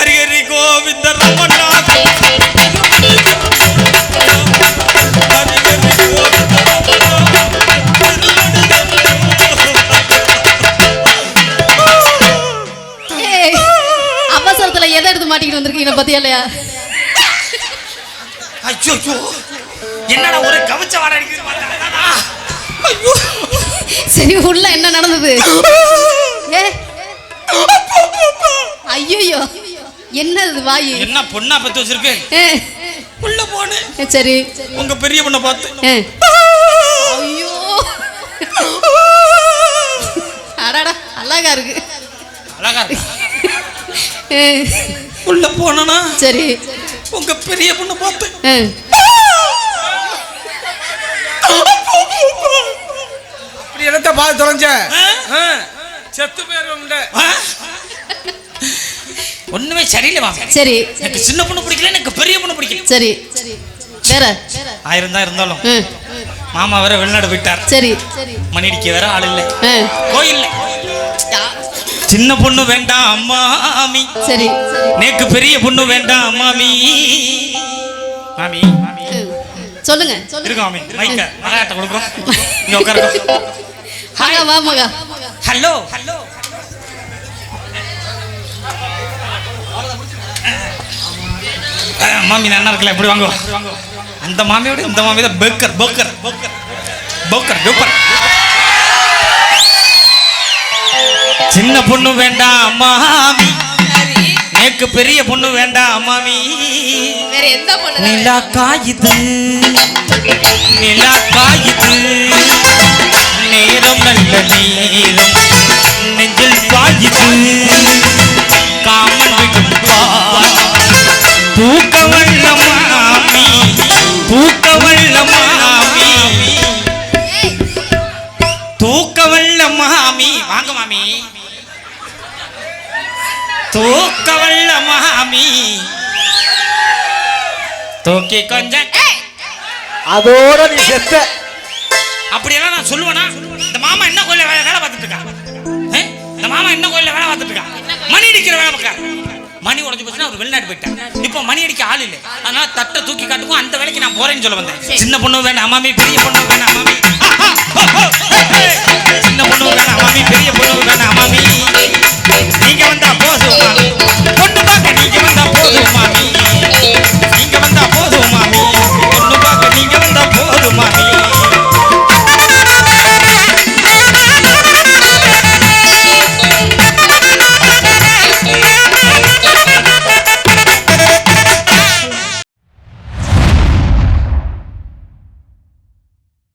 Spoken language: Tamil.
ஹரிஹரி கோவிந்த ஏய், அவசரத்துல எதை எடுத்து மாட்டிக்கிட்டு வந்திருக்கீங்க பத்தியா இல்லையா? ஐயோ என்னடா ஒரு கவிச்ச வாட சரி உள்ள என்ன நடந்தது? ஐயோ என்ன இது வாயு? என்ன பொண்ணா பத்து வச்சிருக்கு? ஏ, உள்ள போனேன் சரி. உங்க பெரிய பொண்ணை பார்த்து. ஐயோ. அடாடா அழகா இருக்கு. அழகா இருக்கு. உள்ள போனா சரி. உங்க பெரிய பொண்ணை பார்த்து. அப்படி இடத்த பார்த்து தொலைஞ்ச? செத்து போயிருவோம்ல? ஒண்ணுமே சரியில்லை மாமா. சரி. எனக்கு சின்ன பொண்ணு பிடிக்கல எனக்கு பெரிய பொண்ணு பிடிக்கல. சரி. வேற? ஆயிரம் தான் இருந்தாலும் மாமா வேற வெளிநாடு போயிட்டார். சரி. மணிடிக்க வேற ஆள் இல்லை. கோயில் சின்ன பொண்ணு வேண்டாம் அம்மாமி சரி. நேக்கு பெரிய பொண்ணு வேண்டாம் மாமி. மாமி. சொல்லுங்க. இருக்கோம் மாமி. மைக்க மகாட்ட கொடுக்குறோம். இங்க உட்காருங்க. மகா வா மகா. Hello hello. மாமி நல்லா இருக்கல? எப்படி வாங்க. அந்த மாமியோட இந்த மாமி தான் பேக்கர் பேக்கர் பேக்கர் பேக்கர் சின்ன பொண்ணு வேண்டாம் மாமி. நேக்கு பெரிய பொண்ணு வேண்டாம் மாமி. வேற எந்த பொண்ணு நிலா காயுது. நிலா காயுது. நேரம் நல்ல நேரம். மாமி. வாங்க மாமி. தூக்க வல்ல மாமி. தூக்கி கொஞ்சம் அதோட நீ செத்த. அப்படியெல்லாம் நான் சொல்லுவேனா? இந்த மாமா என்ன கோயில வேலை வேலை பார்த்துட்டு இருக்கா? இந்த மாமா என்ன கோயில வேலை பார்த்துட்டு இருக்கா? மணி அடிக்கிற வேலை பார்க்க மணி உடஞ்சு போச்சுன்னா அவர் வெளிநாட்டு போயிட்டார். இப்போ மணி அடிக்க ஆள் இல்லை. அதனால தட்டை தூக்கி காட்டுக்கும் அந்த வேலைக்கு நான் போறேன்னு சொல்ல வந்தேன். சின்ன பொண்ணு வேணாம் அம்மாமி பெரிய பொண்ணு வேணாம் அம்மாமி